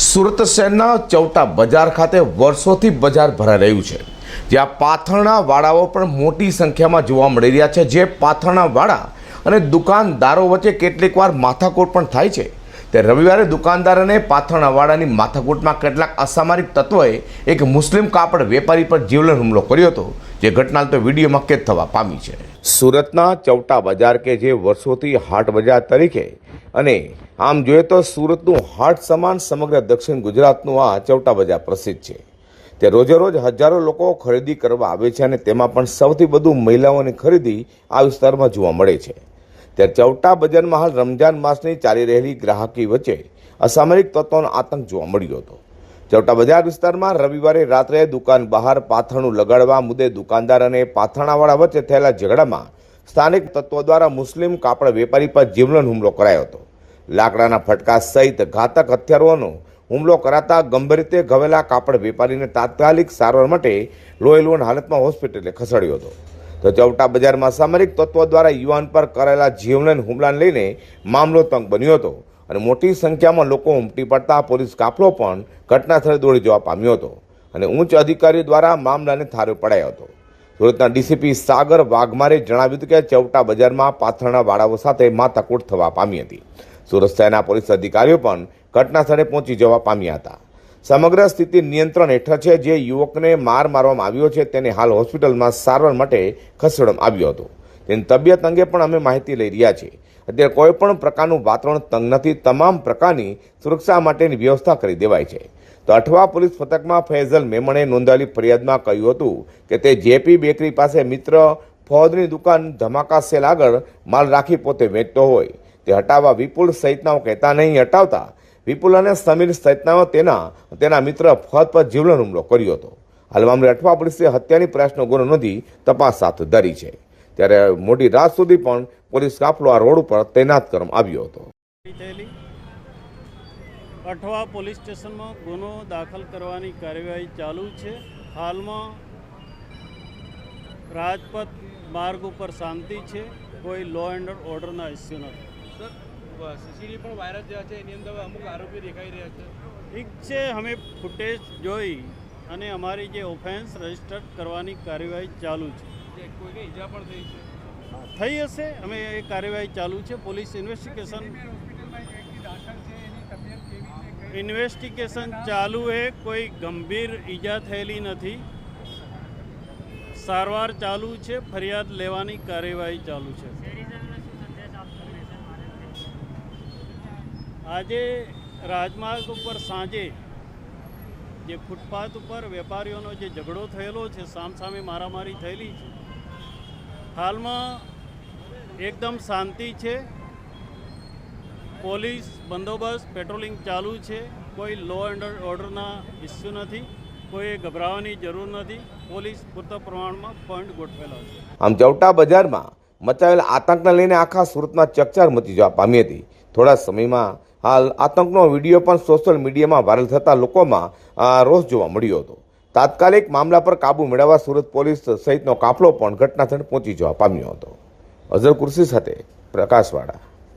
સુરત શહેરના ચૌટા બજાર ખાતે વર્ષોથી બજાર ભરાઈ રહ્યું છે. જ્યાં પાથરણા વાળાઓ પણ મોટી સંખ્યામાં જોવા મળી રહ્યા છે. જે પાથરણા વાળા અને દુકાનદારો વચ્ચે કેટલીક વાર માથાકૂટ પણ થાય છે. તે રવિવારે દુકાનદાર અને પાથરણાવાળાની માથાકૂટમાં કેટલાક અસામારિક તત્વોએ એક મુસ્લિમ કાપડ વેપારી પર જીવલેણ હુમલો કર્યો હતો, જે ઘટના તો વિડીયોમાં કેદ થવા પામી છે. સુરતના ચૌટા બજાર કે જે વર્ષોથી હાટ બજાર તરીકે અને આમ જોઈએ તો સુરતનું હાટ સમાન સમગ્ર દક્ષિણ ગુજરાતનું આ ચૌટા બજાર પ્રસિદ્ધ છે. તે રોજે રોજ હજારો લોકો ખરીદી કરવા આવે છે અને તેમાં પણ સૌથી વધુ મહિલાઓની ખરીદી આ વિસ્તારમાં જોવા મળે છે. ત્યારે ચૌટા બજારમાં હાલ રમજાન માસની ચાલી રહેલી ગ્રાહકી વચ્ચે અસામરિક તત્વોનો આતંક જોવા મળ્યો હતો. ચૌટા બજાર વિસ્તારમાં રવિવારે રાત્રે દુકાન બહાર પાથરણું લગાડવા મુદ્દે દુકાનદાર અને પાથરણાવાળા વચ્ચે થયેલા ઝઘડામાં સ્થાનિક તત્વો દ્વારા મુસ્લિમ કાપડ વેપારી પર જીવલન હુમલો કરાયો હતો. લાકડાના ફટકા સહિત ઘાતક હથિયારોનો હુમલો કરાતા ગંભીર રીતે ઘવેલા કાપડ વેપારીને તાત્કાલિક સારવાર માટે લોહીલુણ હાલતમાં હોસ્પિટલે ખસેડ્યો હતો. તો ચૌટા બજારમાં સામરિક તત્વો દ્વારા યુવાન પર કરેલા જીવલેણ હુમલાને લઈને મામલો તંગ બન્યો હતો અને મોટી સંખ્યામાં લોકો ઉમટી પડતા પોલીસ કાફલો પણ ઘટના સ્થળે દોડી જવા પામ્યો હતો અને ઉચ્ચ અધિકારીઓ દ્વારા મામલાને થારો પડાયો હતો. સુરતના ડીસીપી સાગર વાઘમારે જણાવ્યું હતું કે ચૌટા બજારમાં પાથરણા વાળાઓ સાથે માથાકૂટ થવા પામી હતી. સુરત શહેરના પોલીસ અધિકારીઓ પણ ઘટના સ્થળે પહોંચી જવા પામ્યા હતા. સમગ્ર સ્થિતિ નિયંત્રણ હેઠળ છે, જે યુવકને માર મારવામાં આવ્યો છે, તેને હાલ હોસ્પિટલમાં સારવાર માટે ખસેડવામાં આવ્યો હતો. તેની તબિયત અંગે પણ અમે માહિતી લઈ રહ્યા છીએ. અત્યારે કોઈ પણ પ્રકારનું વાતાવરણ તંગ નથી, તમામ પ્રકારની સુરક્ષા માટેની વ્યવસ્થા કરી દેવાય છે. તો અઠવા પોલીસ મથકમાં ફૈઝલ મેમણે નોંધાયેલી ફરિયાદમાં કહ્યું હતું કે તે જેપી બેકરી પાસે મિત્ર ફોજની દુકાન ધમાકા સેલ આગળ માલ રાખી પોતે વેચતો હોય. તે હટાવવા વિપુલ સહિતનાઓ કહેતા નહીં, હટાવતા વિપુલ અને સમીર સહિતનાઓ તેના તેના મિત્ર ફત પર જીવલેણ હુમલો કર્યો હતો. હાલ મામલે અઠવા પોલીસે હત્યાની પ્રયાસનો ગુનો નોંધી તપાસ હાથ ધરી છે. ત્યારે મોટી રાત સુધી પણ પોલીસ કાફલો આ રોડ ઉપર તૈનાત કરવામાં આવ્યો હતો. અઠવા પોલીસ સ્ટેશનમાં ગુનો દાખલ કરવાની કાર્યવાહી ચાલુ છે. હાલમાં રાજપથ માર્ગ ઉપર શાંતિ છે. કોઈ લો એન્ડ ઓર્ડરના ઇસ્યુ નથી. સર સીસીટીવી પણ વાયરલ થયા છે એની અંદર અમુક આરોપી દેખાઈ રહ્યા છે. ઠીક છે અમે ફૂટેજ જોઈ અને અમારી જે ઓફેન્સ રજિસ્ટર કરવાની કાર્યવાહી ચાલુ છે. કોઈને ઈજા પણ થઈ છે. થઈ હશે અમે એ કાર્યવાહી ચાલુ છે. પોલીસ ઇન્વેસ્ટિગેશન ઇન્વેસ્ટિગેશન ચાલુ છે કોઈ ગંભીર ઈજા થયેલી નથી. સારવાર ચાલુ છે ફરિયાદ લેવાની કાર્યવાહી ચાલુ છે. આજે રાજમાર્ગ ઉપર સાંજે જે ફૂટપાથ ઉપર વેપારીઓનો જે ઝઘડો થયેલો છે, સામસામે મારામારી થયેલી છે, હાલમાં એકદમ શાંતિ છે. પોલીસ બંદોબસ્ત, પેટ્રોલિંગ ચાલુ છે. કોઈ લો એન્ડ ઓર્ડરના ઇસ્યુ નથી. કોઈ ગભરાવાની જરૂર નથી. પોલીસ પૂરતા પ્રમાણમાં ફંડ ગોઠવેલા છે. આમ ચૌટા બજારમાં મચાવેલા આતંકને લઈને આખા સુરતમાં ચકચાર મચી જવા પામી હતી. થોડા સમયમાં હાલ આતંકનો વીડિયો પણ સોશિયલ મીડિયામાં વાયરલ થતા લોકોમાં રોષ જોવા મળ્યો હતો. તાત્કાલિક મામલા પર કાબુ મેળવવા સુરત પોલીસ સહિતનો કાફલો પણ ઘટનાસ્થળે પહોંચી જવા પામ્યો હતો. અઝર કુર્સી સાથે પ્રકાશવાળા